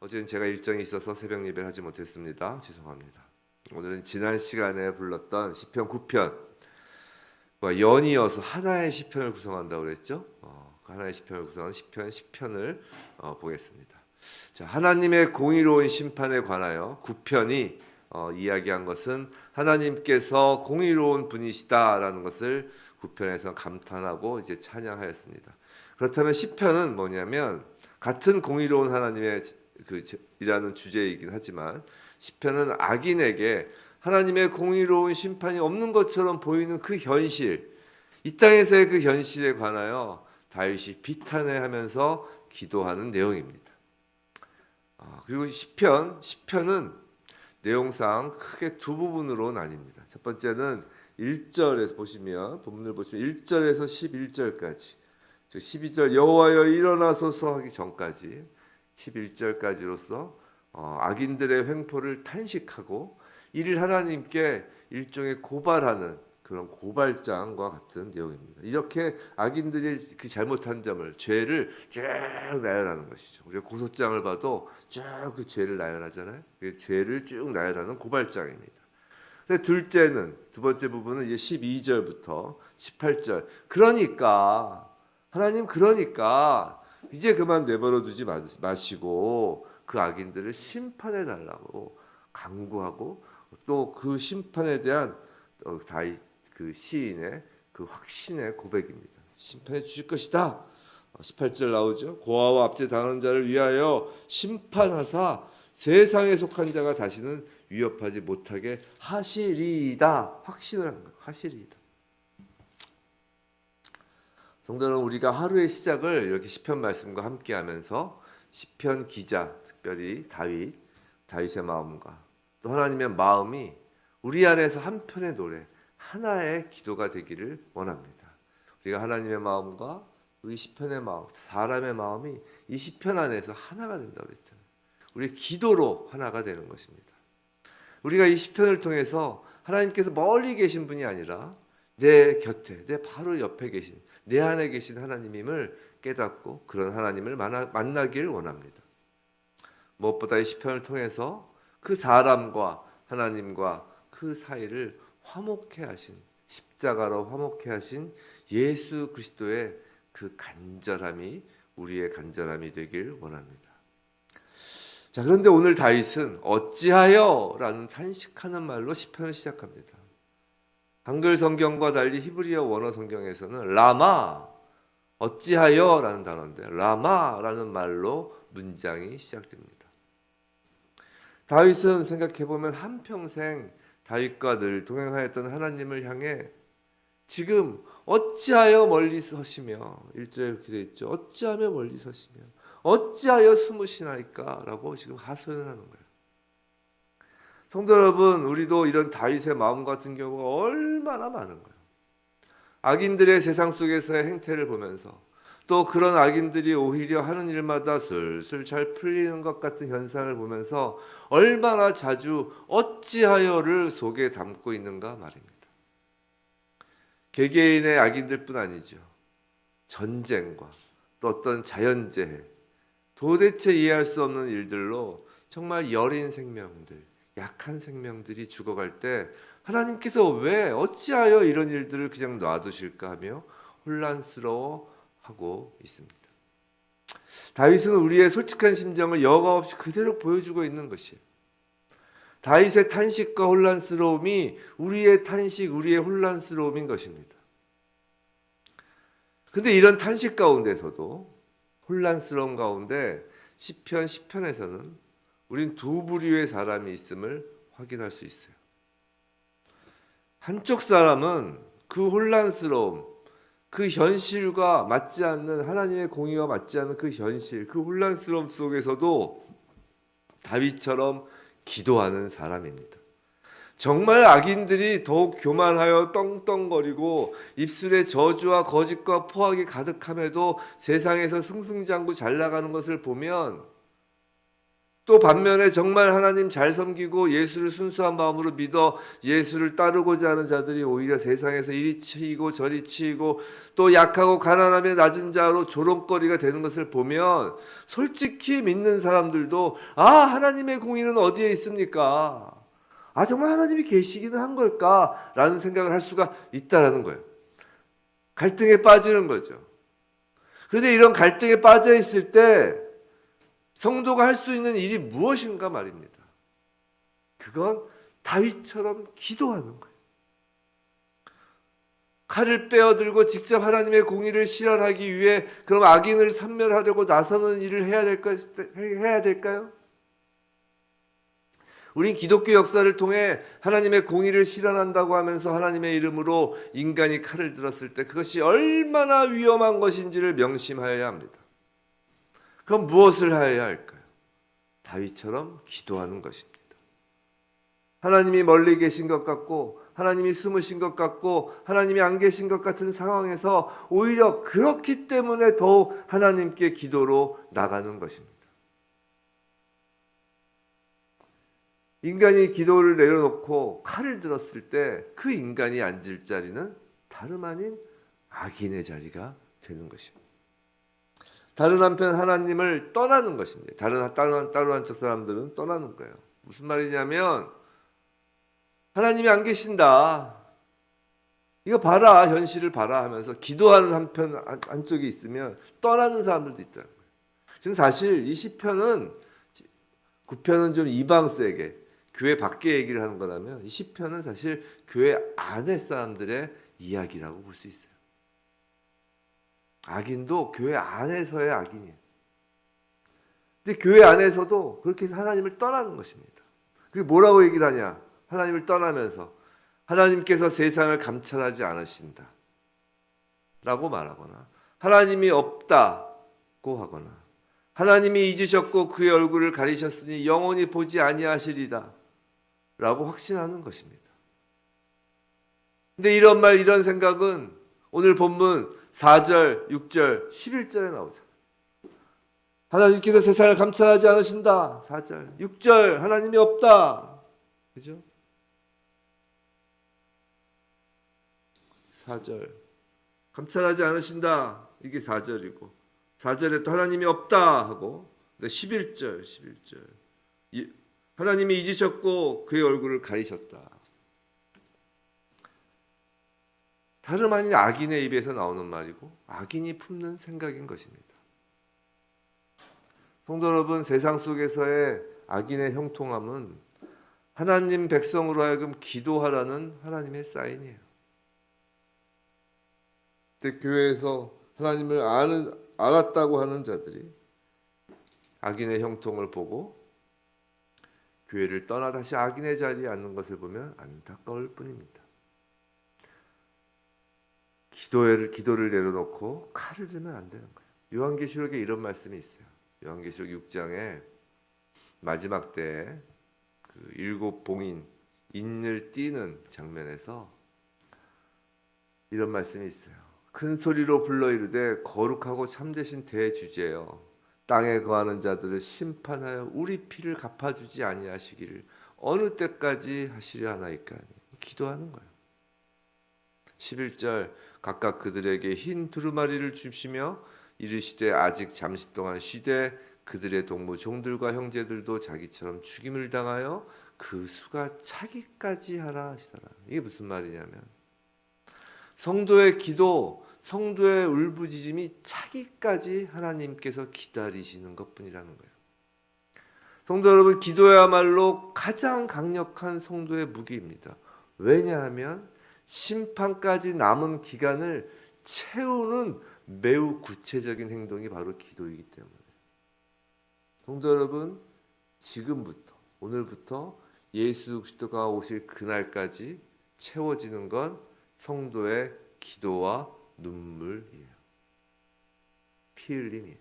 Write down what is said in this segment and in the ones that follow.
어제는 제가 일정이 있어서 새벽 예배를 하지 못했습니다. 죄송합니다. 오늘은 지난 시간에 불렀던 시편 9편 과 연이어서 하나의 시편을 구성한다고 그랬죠. 어, 그 하나의 시편을 구성한 시편 10편을 어, 보겠습니다. 자, 하나님의 공의로운 심판에 관하여 9편이 어, 이야기한 것은 하나님께서 공의로운 분이시다라는 것을 9편에서 감탄하고 이제 찬양하였습니다. 그렇다면 10편은 뭐냐면 같은 공의로운 하나님의 그 제- 이라는 주제이긴 하지만 10편은 악인에게 하나님의 공의로운 심판이 없는 것처럼 보이는 그 현실, 이 땅에서의 그 현실에 관하여 다윗이 비탄해하면서 기도하는 내용입니다. 아, 그리고 10편, 10편은 내용상 크게 두 부분으로 나뉩니다. 첫 번째는 1절에서 보시면 본문을 보시면 1절에서 11절까지 즉 12절 여호와여 일어나소서 하기 전까지 11절까지로서 어, 악인들의 횡포를 탄식하고 이를 하나님께 일종의 고발하는 그런 고발장과 같은 내용입니다. 이렇게 악인들이 그 잘못한 점을 죄를 쭉 나열하는 것이죠. 우리가 고소장을 봐도 쭉 그 죄를 나열하잖아요. 그 죄를 쭉 나열하는 고발장입니다. 근데 둘째는 두 번째 부분은 이제 12절부터 18절. 그러니까 하나님 그러니까 이제 그만 내버려 두지 마- 마시고 그 악인들을 심판해 달라고 강구하고 또 그 심판에 대한 어, 다윗 그 시인의 그 확신의 고백입니다. 심판해 주실 것이다. 어, 18절 나오죠. 고아와 압제 당하는 자를 위하여 심판하사 세상에 속한 자가 다시는 위협하지 못하게 하시리이다. 확신을 한 거예요. 하시리이다. 성도는 우리가 하루의 시작을 이렇게 시편 말씀과 함께 하면서 시편 기자, 특별히 다윗, 다윗의 마음과 또 하나님의 마음이 우리 안에서 한 편의 노래, 하나의 기도가 되기를 원합니다. 우리가 하나님의 마음과 우리 시편의 마음, 사람의 마음이 이 시편 안에서 하나가 된다고 그랬잖아요. 우리의 기도로 하나가 되는 것입니다. 우리가 이 시편을 통해서 하나님께서 멀리 계신 분이 아니라 내 곁에, 내 바로 옆에 계신, 내 안에 계신 하나님임을 깨닫고 그런 하나님을 만나, 만나 기를 원합니다. 무엇보다 이 시편을 통해서 그 사람과 하나님과 그 사이를 화목해 하신 십자가로 화목해 하신 예수 그리스도의 그 간절함이 우리의 간절함이 되길 원합니다. 자, 그런데 오늘 다윗은 어찌하여라는 탄식하는 말로 시편을 시작합니다. 한글 성경과 달리 히브리어 원어 성경에서는 라마 어찌하여라는 단어인데 라마라는 말로 문장이 시작됩니다. 다윗은 생각해 보면 한 평생 다윗과 늘 동행하였던 하나님을 향해 지금 어찌하여 멀리 서시며 일절에 이렇게 돼 있죠. 어찌하며 멀리 서시며 어찌하여 숨으시나이까라고 지금 하소연을 하는 거예요. 성도 여러분, 우리도 이런 다윗의 마음 같은 경우가 얼마나 많은 거예요. 악인들의 세상 속에서의 행태를 보면서 또 그런 악인들이 오히려 하는 일마다 슬슬 잘 풀리는 것 같은 현상을 보면서 얼마나 자주 어찌하여를 속에 담고 있는가 말입니다. 개개인의 악인들뿐 아니죠. 전쟁과 또 어떤 자연재해, 도대체 이해할 수 없는 일들로 정말 여린 생명들, 약한 생명들이 죽어갈 때 하나님께서 왜 어찌하여 이런 일들을 그냥 놔두실까 하며 혼란스러워하고 있습니다. 다윗은 우리의 솔직한 심정을 여과 없이 그대로 보여주고 있는 것이에요. 다윗의 탄식과 혼란스러움이 우리의 탄식, 우리의 혼란스러움인 것입니다. 근데 이런 탄식 가운데서도 혼란스러움 가운데 시편 10편에서는 우린 두 부류의 사람이 있음을 확인할 수 있어요. 한쪽 사람은 그 혼란스러움, 그 현실과 맞지 않는 하나님의 공의와 맞지 않는 그 현실, 그 혼란스러움 속에서도 다윗처럼 기도하는 사람입니다. 정말 악인들이 더욱 교만하여 떵떵거리고 입술에 저주와 거짓과 포악이 가득함에도 세상에서 승승장구 잘 나가는 것을 보면 또 반면에 정말 하나님 잘 섬기고 예수를 순수한 마음으로 믿어 예수를 따르고자 하는 자들이 오히려 세상에서 이리 치이고 저리 치이고 또 약하고 가난하며 낮은 자로 조롱거리가 되는 것을 보면 솔직히 믿는 사람들도 아 하나님의 공의는 어디에 있습니까? 아 정말 하나님이 계시기는 한 걸까 라는 생각을 할 수가 있다라는 거예요. 갈등에 빠지는 거죠. 그런데 이런 갈등에 빠져 있을 때 성도가 할 수 있는 일이 무엇인가 말입니다. 그건 다윗처럼 기도하는 거예요. 칼을 빼어들고 직접 하나님의 공의를 실현하기 위해 그럼 악인을 섬멸하려고 나서는 일을 해야 될까 해야 될까요? 우린 기독교 역사를 통해 하나님의 공의를 실현한다고 하면서 하나님의 이름으로 인간이 칼을 들었을 때 그것이 얼마나 위험한 것인지를 명심하여야 합니다. 그럼 무엇을 해야 할까요? 다윗처럼 기도하는 것입니다. 하나님이 멀리 계신 것 같고 하나님이 숨으신 것 같고 하나님이 안 계신 것 같은 상황에서 오히려 그렇기 때문에 더욱 하나님께 기도로 나가는 것입니다. 인간이 기도를 내려놓고 칼을 들었을 때 그 인간이 앉을 자리는 다름 아닌 악인의 자리가 되는 것입니다. 다른 한편 하나님을 떠나는 것입니다. 다른 다른 다른 한쪽 사람들은 떠나는 거예요. 무슨 말이냐면 하나님이 안 계신다. 이거 봐라 현실을 봐라 하면서 기도하는 한편 한- 한쪽에 있으면 떠나는 사람들도 있다는 거예요. 지금 사실 이 시편은 9편은 좀 이방세계 교회 밖에 얘기를 하는 거라면 이 시편은 사실 교회 안에 사람들의 이야기라고 볼 수 있어요. 악인도 교회 안에서의 악인이에요. 근데 교회 안에서도 그렇게 하나님을 떠나는 것입니다. 그게 뭐라고 얘기를 하냐? 하나님을 떠나면서 하나님께서 세상을 감찰하지 않으신다. 라고 말하거나 하나님이 없다고 하거나 하나님이 잊으셨고 그의 얼굴을 가리셨으니 영원히 보지 아니하시리다. 라고 확신하는 것입니다. 근데 이런 말 이런 생각은 오늘 본문 4절, 6절, 11절에 나오잖아요. 하나님께서 세상을 감찰하지 않으신다. 4절. 6절. 하나님이 없다. 그죠? 4절. 감찰하지 않으신다. 이게 4절이고. 4절에 또 하나님이 없다 하고 11절, 11절. 이- 하나님이 잊으셨고 그의 얼굴을 가리셨다. 다름 아닌 악인의 입에서 나오는 말이고 악인이 품는 생각인 것입니다. 성도 여러분, 세상 속에서의 악인의 형통함은 하나님 백성으로 하여금 기도하라는 하나님의 사인이에요. 근데 교회에서 하나님을 아는 알았다고 하는 자들이 악인의 형통을 보고 교회를 떠나 다시 악인의 자리에 앉는 것을 보면 안타까울 뿐입니다. 기도를 기도를 내려놓고 칼을 들면 안 되는 거예요. 요한계시록에 이런 말씀이 있어요. 요한계시록 6장에 마지막 때그 일곱 봉인 인을 띄는 장면에서 이런 말씀이 있어요. 큰 소리로 불러 이르되 거룩하고 참되신 대주제여 땅에 거하는 자들을 심판하여 우리 피를 갚아 주지 아니하시기를 어느 때까지 하시려 하나이까 기도하는 거예요. 11절 각각 그들에게 흰 두루마리를 주시며 이르시되 아직 잠시 동안 쉬되 그들의 동무 종들과 형제들도 자기처럼 죽임을 당하여 그 수가 차기까지 하라 하시더라. 이게 무슨 말이냐면 성도의 기도, 성도의 울부짖음이 차기까지 하나님께서 기다리시는 것뿐이라는 거예요. 성도 여러분, 기도야말로 가장 강력한 성도의 무기입니다. 왜냐하면 심판까지 남은 기간을 채우는 매우 구체적인 행동이 바로 기도이기 때문에. 성도 여러분, 지금부터 오늘부터 예수 그리스도가 오실 그날까지 채워지는 건 성도의 기도와 눈물이에요. 피 흘림이에요.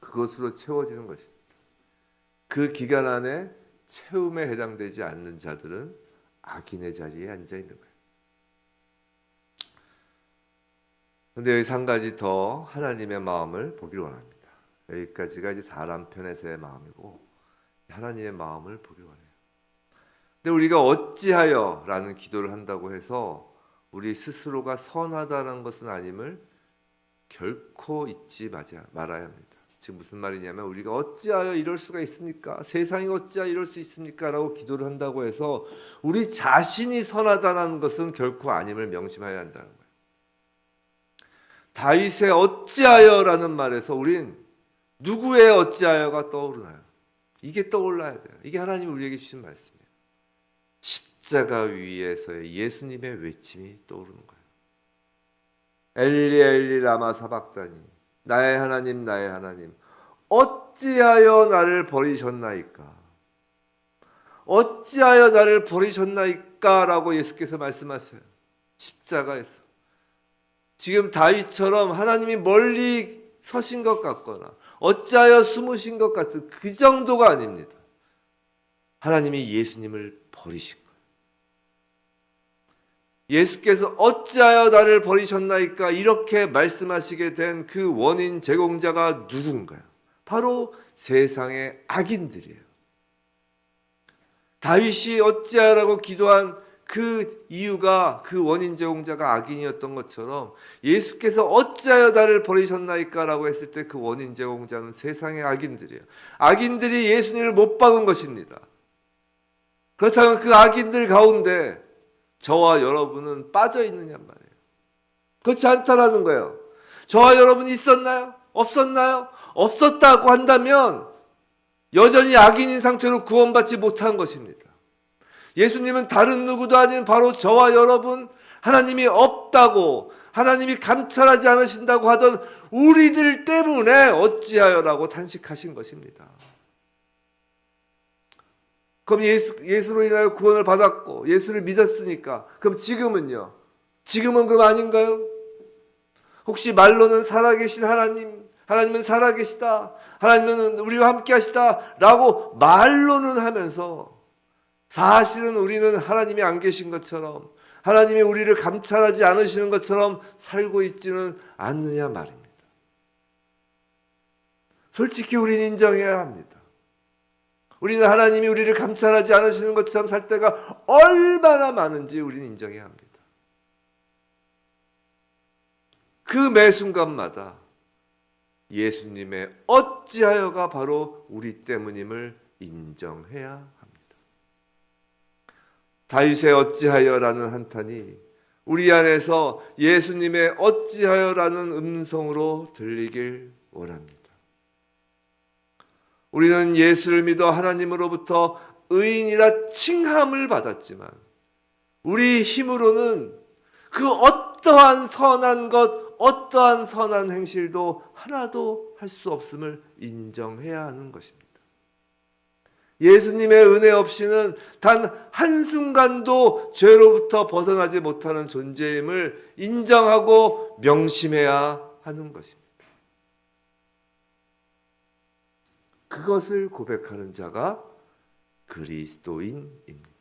그것으로 채워지는 것입니다. 그 기간 안에 채움에 해당되지 않는 자들은 악인의 자리에 앉아 있는 거예요. 근데 여기서 한 가지 더 하나님의 마음을 보기를 원합니다. 여기까지가 이제 사람 편에서의 마음이고 하나님의 마음을 보기 원해요. 근데 우리가 어찌하여라는 기도를 한다고 해서 우리 스스로가 선하다는 것은 아님을 결코 잊지 말아야 합니다. 지금 무슨 말이냐면 우리가 어찌하여 이럴 수가 있습니까? 세상이 어찌하여 이럴 수 있습니까?라고 기도를 한다고 해서 우리 자신이 선하다는 것은 결코 아님을 명심해야 한다는 거예요. 다윗의 어찌하여라는 말에서 우린 누구의 어찌하여가 떠오르나요? 이게 떠올라야 돼요. 이게 하나님이 우리에게 주신 말씀이에요. 십자가 위에서의 예수님의 외침이 떠오르는 거예요. 엘리 엘리 라마 사박다니 나의 하나님 나의 하나님 어찌하여 나를 버리셨나이까 어찌하여 나를 버리셨나이까라고 예수께서 말씀하세요. 십자가에서 지금 다윗처럼 하나님이 멀리 서신 것 같거나 어찌하여 숨으신 것 같은 그 정도가 아닙니다. 하나님이 예수님을 버리신. 예수께서 어찌하여 나를 버리셨나이까 이렇게 말씀하시게 된 그 원인 제공자가 누군가요? 바로 세상의 악인들이에요. 다윗이 어찌하라고 기도한 그 이유가 그 원인 제공자가 악인이었던 것처럼 예수께서 어찌하여 나를 버리셨나이까라고 했을 때 그 원인 제공자는 세상의 악인들이에요. 악인들이 예수님을 못 박은 것입니다. 그렇다면 그 악인들 가운데 저와 여러분은 빠져 있느냐 말이에요. 그렇지 않다라는 거예요. 저와 여러분 있었나요? 없었나요? 없었다고 한다면 여전히 악인인 상태로 구원받지 못한 것입니다. 예수님은 다른 누구도 아닌 바로 저와 여러분 하나님이 없다고 하나님이 감찰하지 않으신다고 하던 우리들 때문에 어찌하여라고 탄식하신 것입니다. 그럼 예수, 예수로 인하여 구원을 받았고 예수를 믿었으니까 그럼 지금은요? 지금은 그럼 아닌가요? 혹시 말로는 살아계신 하나님, 하나님은 살아계시다, 하나님은 우리와 함께 하시다 라고 말로는 하면서 사실은 우리는 하나님이 안 계신 것처럼 하나님이 우리를 감찰하지 않으시는 것처럼 살고 있지는 않느냐 말입니다. 솔직히 우리는 인정해야 합니다. 우리는 하나님이 우리를 감찰하지 않으시는 것처럼 살 때가 얼마나 많은지 우리는 인정해야 합니다. 그 매 순간마다 예수님의 어찌하여가 바로 우리 때문임을 인정해야 합니다. 다윗의 어찌하여라는 한탄이 우리 안에서 예수님의 어찌하여라는 음성으로 들리길 원합니다. 우리는 예수를 믿어 하나님으로부터 의인이라 칭함을 받았지만 우리 힘으로는 그 어떠한 선한 것, 어떠한 선한 행실도 하나도 할 수 없음을 인정해야 하는 것입니다. 예수님의 은혜 없이는 단 한순간도 죄로부터 벗어나지 못하는 존재임을 인정하고 명심해야 하는 것입니다. 그것을 고백하는 자가 그리스도인입니다.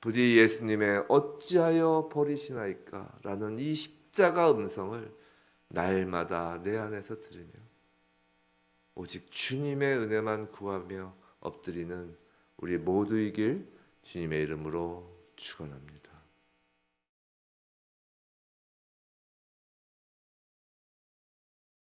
부디 예수님의 어찌하여 버리시나이까 라는 이 십자가 음성을 날마다 내 안에서 들으며 오직 주님의 은혜만 구하며 엎드리는 우리 모두이길 주님의 이름으로 축원합니다.